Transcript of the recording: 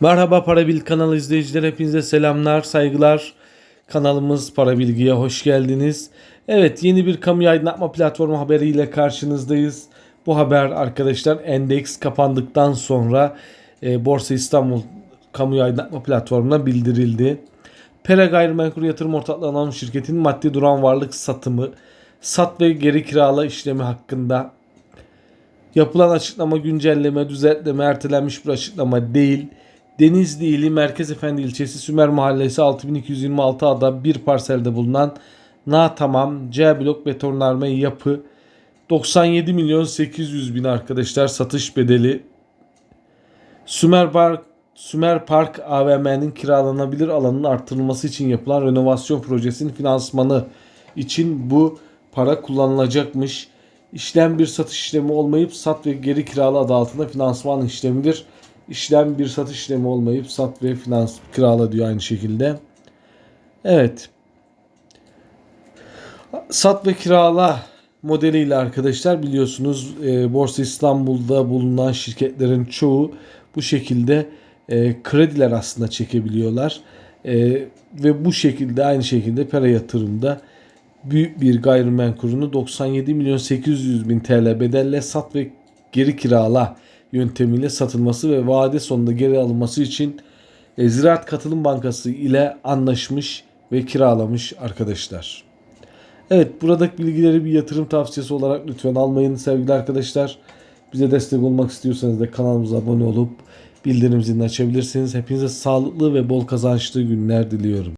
Merhaba Para Bil kanalı izleyiciler hepinize selamlar, saygılar. Kanalımız Para Bilgi'ye hoş geldiniz. Evet yeni bir kamu aydınlatma platformu haberiyle karşınızdayız. Bu haber arkadaşlar endeks kapandıktan sonra e, Borsa İstanbul kamu aydınlatma platformuna bildirildi. Pera Gayrimenkul Yatırım Ortaklığı Anonim Şirketi'nin maddi duran varlık satımı, sat ve geri kirala işlemi hakkında Yapılan açıklama güncelleme, düzeltme, ertelenmiş bir açıklama değil. Denizli ili Merkez Efendi ilçesi Sümer Mahallesi 6226 ada bir parselde bulunan Na Tamam C blok betonarme yapı 97 milyon 800 bin arkadaşlar satış bedeli. Sümer Park Sümer Park AVM'nin kiralanabilir alanının artırılması için yapılan renovasyon projesinin finansmanı için bu para kullanılacakmış. İşlem bir satış işlemi olmayıp sat ve geri kirala adı altında finansman işlemidir. İşlem bir satış işlemi olmayıp sat ve finans kirala diyor aynı şekilde. Evet. Sat ve kirala modeliyle arkadaşlar biliyorsunuz e, Borsa İstanbul'da bulunan şirketlerin çoğu bu şekilde e, krediler aslında çekebiliyorlar. E, ve bu şekilde aynı şekilde para yatırımda büyük bir gayrimenkulünü 97 milyon 800 bin TL bedelle sat ve geri kirala yöntemiyle satılması ve vade sonunda geri alınması için e, Ziraat Katılım Bankası ile anlaşmış ve kiralamış arkadaşlar. Evet buradaki bilgileri bir yatırım tavsiyesi olarak lütfen almayın sevgili arkadaşlar. Bize destek olmak istiyorsanız da kanalımıza abone olup bildirim zilini açabilirsiniz. Hepinize sağlıklı ve bol kazançlı günler diliyorum.